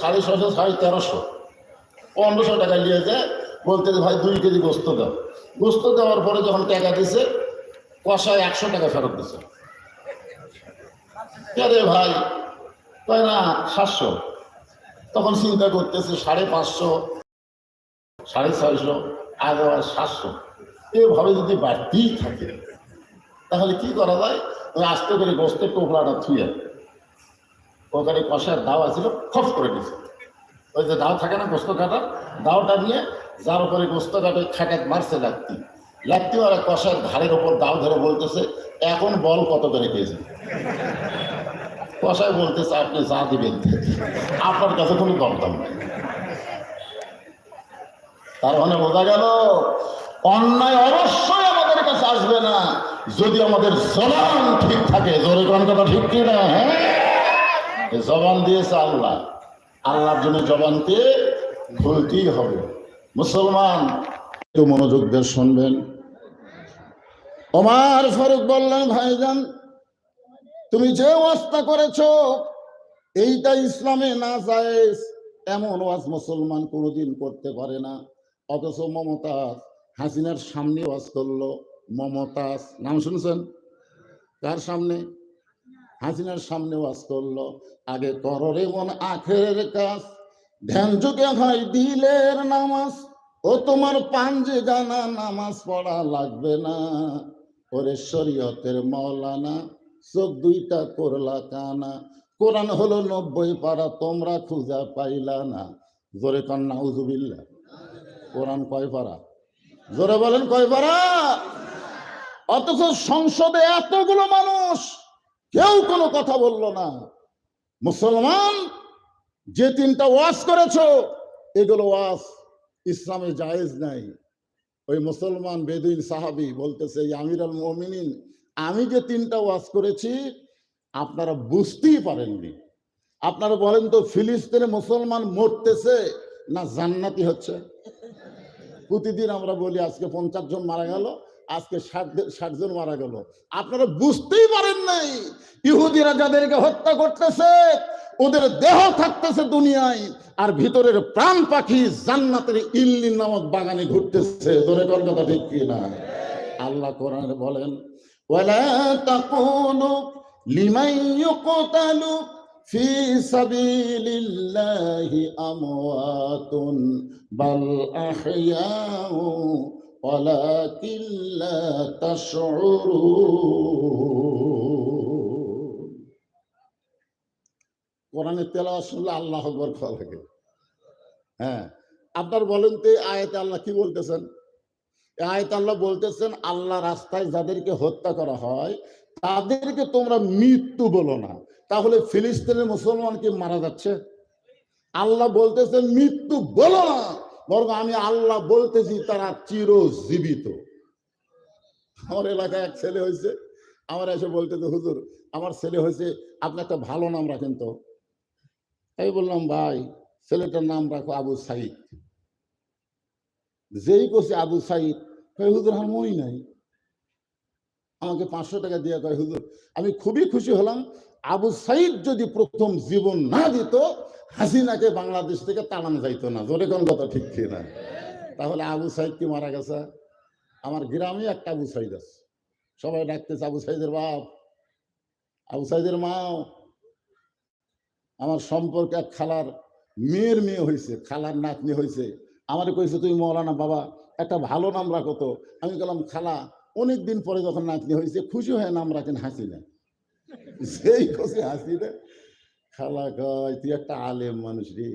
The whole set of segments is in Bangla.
সাড়ে ছশো সাড়ে তেরোশো। পনেরোশো টাকা নিয়ে যায় বলতে ভাই, দুই কেজি গোস্ত দাও। গোস্ত দেওয়ার পরে যখন টাকা দিছে, কষায় একশো টাকা ফেরত দিছে। রে ভাই? তাই না, সাতশো। তখন চিন্তা করতেছে, সাড়ে পাঁচশো, সাড়ে ছয়শো, আর আবার সাতশো। এভাবে যদি বাড়তেই থাকে, তাহলে কি করা যায়? আস্তে করে গোস্তের টোকরাটা থুয়ে ওখানে কষার দাও আছিল খপ করে দিছে ওই যে দাও থাকে না গোস্ত কাটার দাওটা নিয়ে যার উপরে গোস্ত কাটে খাটাত মারছে লাগতি লাগতি আর কষার ঘাড়ের ওপর দাও ধরে বলতেছে, এখন বল কত করে পেয়েছে কষায় বলতেছে, আপনি যা দিবেন আপনার কাছে কোনো দরদাম নেই। তার মানে বোঝা গেল, অন্যায় অবশ্যই আমাদের কাছে আসবে না। যদি আমাদের জবান ঠিক থাকে, জোরে কোন ঠিক কিনা হ্যাঁ? জবান দিয়েছে আল্লাহ। আল্লাহর জন্য জবানকে খুলতেই হবে। মুসলমান, একটু মনোযোগ দিয়ে শুনবেন। ওমার ফারুক বললেন, ভাইজান, তুমি যে ওয়াজটা করেছ, এইটা ইসলামে না যায় এমন ওয়াজ মুসলমান কোনোদিন করতে পারে না। অথচ মমতাজ হাসিনার সামনে ওয়াজ করল। মমতাজ, নাম শুনছেন? কার সামনে? হাসিনার সামনে ওয়াজ করল আগে কররে মন আখের কাজ। ধ্যান যুগে হয় দিলের নামাজ। ও তোমার পাঞ্জে জানা, নামাজ পড়া লাগবে না। ওরে শরীয়তের মৌলানা, চোখ দুইটা করলা কানা। কোরআন হলো নব্বই পারা, তোমরা খুঁজা পাইলা না। জোরে কন্যা উজুবিল্লা কোরআন কয় পারা? জোরে বলেন, কয় পারা? অথচ সংসদে এতগুলো মানুষ কেউ কোনো কথা বলল না। মুসলমান, যে তিনটা ওয়াজ করেছ, এগুলো ওয়াজ ইসলামে জায়েজ নাই। ওই মুসলমান বেদিন সাহাবি বলতেছে আমির আল মমিনিন, আমি যে তিনটা ওয়াজ করেছি, আপনারা বুঝতেই পারেননি। আপনারা বলেন তো, ফিলিস্তিনে মুসলমান মরতেছে না জান্নাতি হচ্ছে? প্রতিদিন আমরা বলি, আজকে পঞ্চাশ জন মারা গেল আজকে ষাট ষাট জন মারা গেল। আপনারা বুঝতেই পারেন নাই, ইহুদিরা যাদেরকে হত্যা করতেছে, ওদের দেহ থাকতেছে দুনিয়ায়, আর ভিতরের প্রাণ পাখি জান্নাতের ইল্লি নামক বাগানে ঘুরতেছে। ধরে কোন কথা ঠিক কি না? আল্লাহ কোরআন বলেন ফি আমওয়াতুন বাল আহইয়াউ ওয়ালাকিন লা তাশউরুন কোরআনের তেলাওয়াত শুনলে আল্লাহ আকবার খাওয়া হ্যাঁ আপনার বলেন তো আয়াতে আল্লাহ কি বলতেছেন? আয়াতে আল্লাহ বলতেছেন, আল্লাহ রাস্তায় যাদেরকে হত্যা করা হয়, তাদেরকে তোমরা মৃত্যু বলো না। তাহলে ফিলিস্তিনের মুসলমান কি মারা যাচ্ছে? আল্লাহ বলতেছেন, মৃত্যু বলো না। বরং আমি আল্লাহ বলতেছি, তারা চিরজীবিত। আমার এলাকায় এক ছেলে হয়েছে, আমার এসে বলতেছে, হুজুর, আমার ছেলে হয়েছে, আপনি একটা ভালো নাম রাখেন তো। আমি বললাম, ভাই, ছেলেটার নাম রাখো আবু সাইদ। যেই করছে আবু সাইদ হুজুর, আমার মই নাই। আমাকে পাঁচশো টাকা দিয়ে কয়, হুজুর, আমি খুবই খুশি হলাম। আবু সাইদ যদি প্রথম জীবন না দিত হাসিনাকে বাংলাদেশ থেকে তাড়ানো যাইতো না। জোরে কোন কথা ঠিক না তাহলে আবু সাইদ কি মারা গেছে? আমার গ্রামে একটা আবু সাইদ আছে। সবাই ডাকতেছে, আবু সাইদের বাপ, আবু সাইদের মাও। আমার সম্পর্কে এক খালার মেয়ের মেয়ে হয়েছে, খালার নাতনি হয়েছে। আমার কইছে, তুই মৌলানা বাবা, একটা ভালো নাম রাখো তো। আমি বললাম, খালা অনেক দিন পরে যখন নাতনি হয়েছে, খুশি হয়ে নাম রাখেন হাসি না সেই খুশি হাসি কয় তুই একটা আলেম মানুষ রে।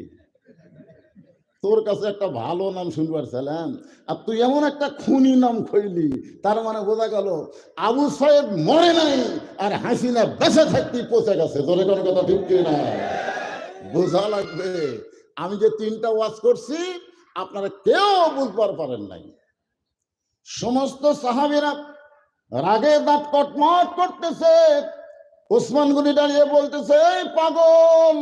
তোর কাছে একটা ভালো নাম শুনবার ছিলাম আর তুই এমন একটা খুনি নাম খইলি, তার মানে বোঝা গেল আবু সাহেব মরে নাই আর হাসিনা বেঁচে থাকতে পচে গেছে। তোর কোনো কথা ঠিক না? বোঝা লাগবে। আমি যে তিনটা ওয়াজ করছি, আপনারা কেউ বুঝবার পারেন নাই। সমস্ত সাহাবিরা রাগে দাঁত কটমট করতেছে। ওসমান গুলি দাঁড়িয়ে বলতেছে পাগল!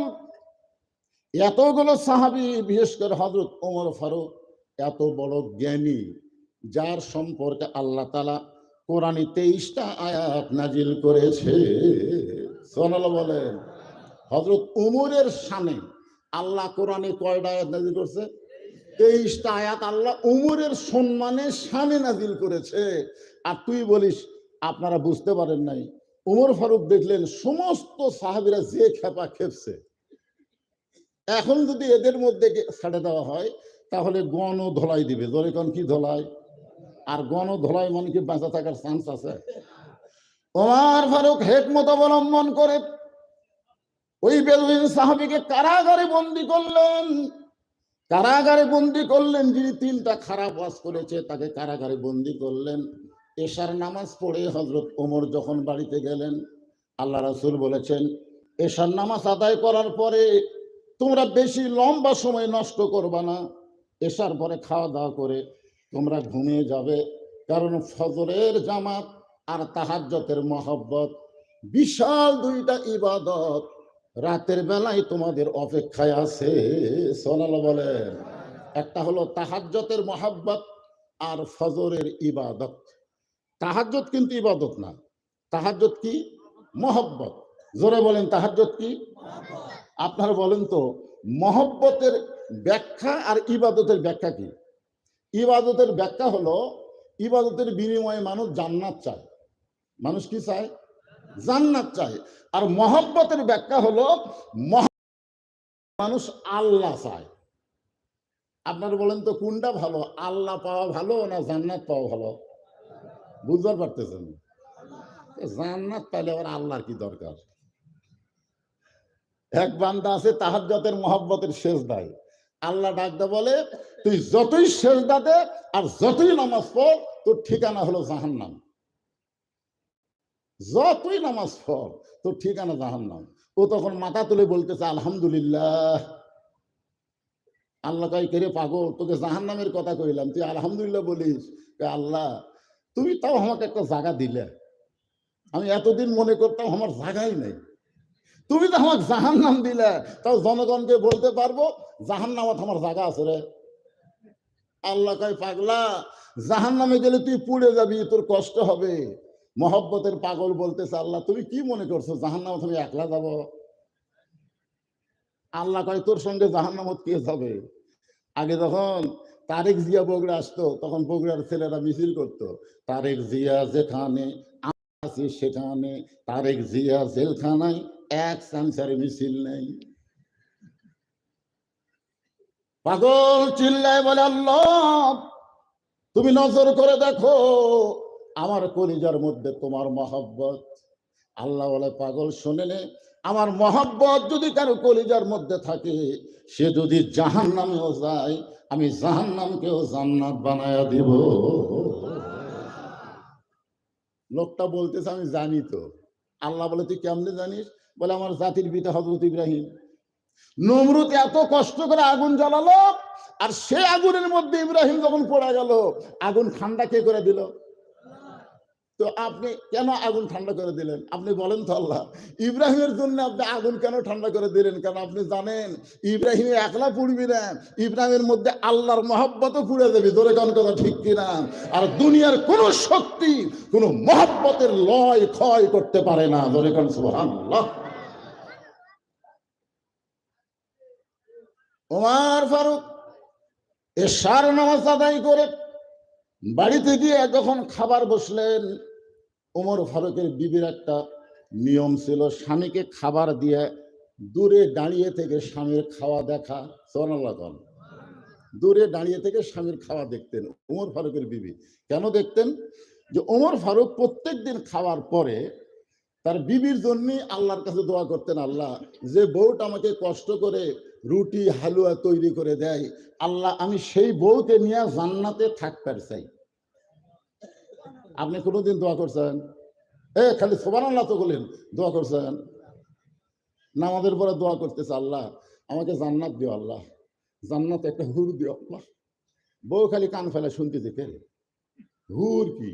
এতগুলো সাহাবি, বিশেষ করে হজরত ওমর ফারুক, এত বড় জ্ঞানী, যার সম্পর্কে আল্লাহ তালা কোরআনে তেইশটা আয়াত নাজিল করেছে। সোনাল বলেন। হজরত উমরের সামনে আল্লাহ কোরআনে কয়টা আয়াত নাজিল করছে? তেইশটা আয়াত আল্লাহ উমরের সম্মানে শানে নাজিল করেছে। আর তুই বলিস, আপনারা বুঝতে পারেন নাই উমর ফারুক দেখলেন, সমস্ত সাহাবিরা যে খেপা খেপছে। এখন যদি এদের মধ্যে ছেড়ে দেওয়া হয়, তাহলে গণ ধলাই দিবে। ধরে কোন কি ধলাই? আর গণ ধলাই মানে কি বাঁচা থাকার চান্স আছে? ওমর ফারুক হেকমত অবলম্বন করে ওই বেদুইন সাহাবিকে কারাগারে বন্দি করলেন। কারাগারে বন্দি করলেন, যিনি তিনটা খারাপ ওয়াজ করেছে, তাকে কারাগারে বন্দি করলেন। এশার নামাজ পড়ে হজরত ওমর যখন বাড়িতে গেলেন, আল্লাহ রাসুল বলেছেন, এশার নামাজ আদায় করার পরে তোমরা বেশি লম্বা সময় নষ্ট করবা না। এশার পরে খাওয়া দাওয়া করে তোমরা ঘুমিয়ে যাবে। কারণ ফজরের জামাত আর তাহাজ্জতের মহব্বত, বিশাল দুইটা ইবাদত। রাতের বেলায় তোমাদের অপেক্ষায় আছে সোনাল বলেন। একটা হলো তাহাজ্জতের মহাব্বত আর ফজরের ইবাদত। তাহাজ্জত কিন্তু ইবাদত না। তাহাজ্জত কি? মহব্বত। জোরে বলেন তাহাজ্জত কি? আপনারা বলেন তো, মহব্বতের ব্যাখ্যা আর ইবাদতের ব্যাখ্যা কি? ইবাদতের ব্যাখ্যা হলো, ইবাদতের বিনিময়ে মানুষ জান্নাত চায়। মানুষ কি চায়? জান্নাত চায়। আর মহব্বতের ব্যাখ্যা হলো মানুষ আল্লাহ চায়। আপনারা বলেন তো, কোনটা ভালো? আল্লাহ পাওয়া ভালো না জান্নাত পাওয়া ভালো? বুঝতে পারতেছেন জান্নাত পাইলে আবার আল্লাহর কি দরকার? এক বান্দা আছে তাহাজ্জতের মহব্বতের শেষ দায় আল্লাহ ডাকতে বলে, তুই যতই শেষ দে আর যতই নামাজ পড়, তোর ঠিকানা হলো জাহান্নাম। যতই নামাজ পড়, তোর ঠিকানা জাহান্নাম। ও তখন মাথা তুলে বলতেছে, আলহামদুলিল্লাহ। আল্লাহ কাই কেরে পাগল? তোকে জাহান্নামের কথা কইলাম। তুই আলহামদুলিল্লাহ বলিস? আল্লাহ তুমি তাও আমাকে একটা জায়গা দিলে। আমি এতদিন মনে করতাম আমার জায়গাই নেই। তুমি তো আমাকে জাহান নাম দিলে। তাও জনগণকে বলতে পারব জাহান নামত আমার জায়গা আছে রে। আল্লাহ কয়, পাগলা জাহান নামে গেলে তুই পুড়ে যাবি, তোর কষ্ট হবে। মহব্বতের পাগল বলতেছে আল্লাহ, তুমি কি মনে করছ জাহান নামত আমি একলা যাব? আল্লাহ কয়, তোর সঙ্গে জাহান নামত কে যাবে? আগে যখন তারেক জিয়া বগুড়া আসতো, তখন বগুড়ার ছেলেরা মিছিল করতো। তারেক জিয়া যেখানে আছি সেখানে। তারেক জিয়া জেলখানায় এক সাংসারে মিছিল নেই। পাগল চিল্লায় বলে, আল্লাহ, তুমি নজর করে দেখো, আমার কলিজার মধ্যে তোমার মহব্বত। আল্লাহ বলে, পাগল, শোনে আমার মহব্বত যদি কারও কলিজার মধ্যে থাকে, সে যদি জাহান নামেও যায় আমি জাহান নামকেও জান্নাত বানায়া দিব। লোকটা বলতেছে, আমি জানি তো। আল্লাহ বলে, তুই কেমনে জানিস? বলে, আমার জাতির পিতা হজরত ইব্রাহিম। নমরুত এত কষ্ট করে আগুন জ্বালালো, আর সে আগুনের মধ্যে ইব্রাহিম যখন পড়া গেল, আগুন ঠান্ডা কে করে দিল? তো আপনি কেন আগুন ঠান্ডা করে দিলেন? আপনি বলেন তো আল্লাহ। ইব্রাহিমের জন্য আপনি আগুন কেন ঠান্ডা করে দিলেন? কারণ আপনি জানেন ইব্রাহিম একলা পুড়বি না। ইব্রাহিমের মধ্যে আল্লাহর মহব্বতও পুড়ে যাবে। ধরে কোন কথা ঠিক কিনা? আর দুনিয়ার কোন শক্তি, কোন মহব্বতের লয়, ক্ষয় করতে পারে না। ধরে কোন সুবহানাল্লাহ। ওমর ফারুক এশার নামাজ আদায় করে বাড়িতে গিয়ে যখন খাবার বসলেন, ওমর ফারুকের বিবির একটা নিয়ম ছিল, স্বামীকে খাবার দিয়ে দূরে দাঁড়িয়ে থেকে স্বামীর খাওয়া দেখা। সোনালাগন দূরে দাঁড়িয়ে থেকে স্বামীর খাওয়া দেখতেন ওমর ফারুকের বিবি। কেন দেখতেন? যে ওমর ফারুক প্রত্যেক দিন খাওয়ার পরে তার বিবির জন্য আল্লাহর কাছে দোয়া করতেন, আল্লাহ, যে বউটা আমাকে কষ্ট করে রুটি, হালুয়া তৈরি করে দেয়, আল্লাহ, আমি সেই বউকে নিয়ে জান্নাতে থাকতে চাই। আপনি কোনোদিন দোয়া করছেন? এ, খালি সোবান আল্লাহ তো বলেন, দোয়া করছেন? নামাজের পরে দোয়া করতেছে আল্লাহ, আমাকে জান্নাত দিও আল্লাহ। জান্নাত একটা হুর দিও আল্লাহ। বউ খালি কান ফেলা শুনতে দেখে হুর কি?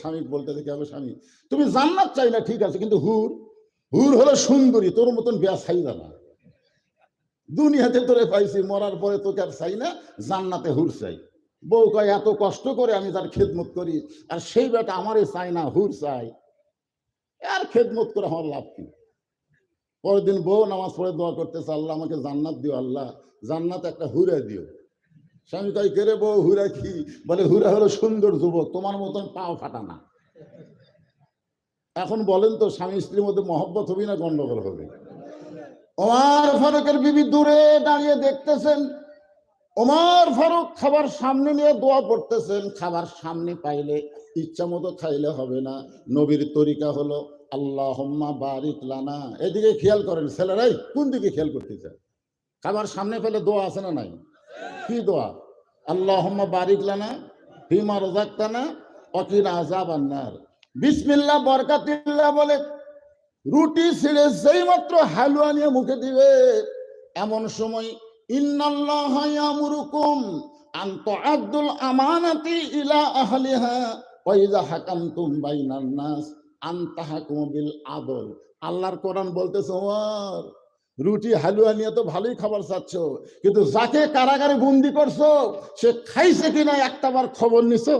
স্বামী বলতে দেখে হবে স্বামী? তুমি জান্নাত চাই না, ঠিক আছে, কিন্তু হুর? হুর হলো সুন্দরী, তোর মতন বিয়া চাইবা না দুনিয়াতে তোরে পাইছি, মরার পরে তোকে আর চাই না, জান্নাতে হুর চাই। বউ কয় এত কষ্ট করে আমি তার খেদমত করি, আর সেই বেটা আমারে চাই না, হুর চাই আর খেদমত করে আমার লাভ কি? পরের দিন বউ নামাজ পড়ে দোয়া করতেছে, আল্লাহ আমাকে জান্নাত দিও, আল্লাহ জান্নাত একটা হুরা দিও। স্বামী কই কেরে বউ, হুরা কি? বলে, হুরা হলো সুন্দর যুবক, তোমার মতন পাও ফাটা না। এখন বলেন তো, স্বামী স্ত্রীর মধ্যে মহব্বত হবে না গন্ডগোল হবে? ওমার ফারুকের বিবি দূরে দাঁড়িয়ে দেখতেছেন ওমর ফারুক খাবার সামনে নিয়ে দোয়া করতেছেন, খাবার সামনে পাইলে ইচ্ছা মতো খাইলে হবে না। নবীর তরিকা হলো আল্লাহ বারিক লানা। এদিকে খেয়াল করেন ছেলেরাই কোন দিকে খেয়াল করতেছে খাবার সামনে পেলে দোয়া আছে না নাই? কি দোয়া? আল্লাহ বারিক লানা হিমা রোজাক্তানা অকির আজাব আন্নার বিসমিল্লাহ, বরকাতিল্লাহ বলে, রুটি ছিঁড়ে সেই মাত্র হালুয়া নিয়ে মুখে দিবে, এমন সময় ইন্নাল্লাহ ইয়ামুরুকুম আন তুআদ্দুল আমানাতি ইলা আহলিহা ওয়া ইযা হাকামতুম বাইনান নাস আন তাহকুমু বিল আদল। আল্লাহর কোরআন বলতেছে ওমর রুটি, হালুয়া নিয়ে তো ভালোই খাবার চাচ্ছ, কিন্তু যাকে কারাগারে বন্দি করছ, সে খাইছে কিনা একটাবার খবর নিছো?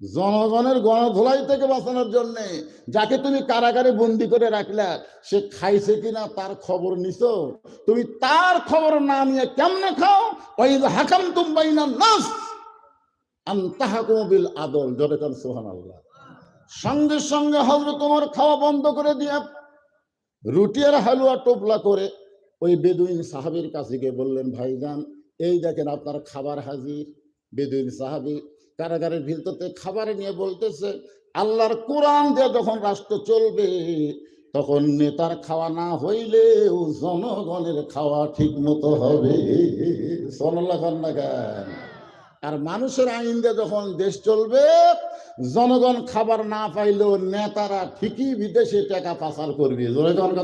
জনগণের গণধোলাই থেকে বাঁচানোর জন্য যাকে তুমি কারাগারে বন্দি করে রাখলা, সে খাইছে কিনা তার খবর নিছো? তুমি তার খবর না নিয়ে কেমনে খাও? ওই হাকাম তুমবাই না নাস বিল আদল। জোরে সোহান আল্লাহ সঙ্গে সঙ্গে হজরত তোমার খাওয়া বন্ধ করে দিয়া রুটি আর হালুয়া টোপলা করে ওই বেদুইন সাহাবির কাছে গিয়ে বললেন, ভাইজান, এই দেখেন আপনার খাবার হাজির। বেদুইন সাহাবি কারাগারের ভিতরতে খাবার নিয়ে বলতেছে, আল্লাহর কোরআন দিয়ে যখন রাষ্ট্র চলবে, তখন নেতার খাওয়া না হইলেও জনগণের খাওয়া ঠিক মতো হবে আর মানুষের আইন দিয়ে যখন দেশ চলবে, জনগণ খাবার না পাইলেও নেতারা ঠিকই বিদেশে টাকা পাচার করবে। জনগণ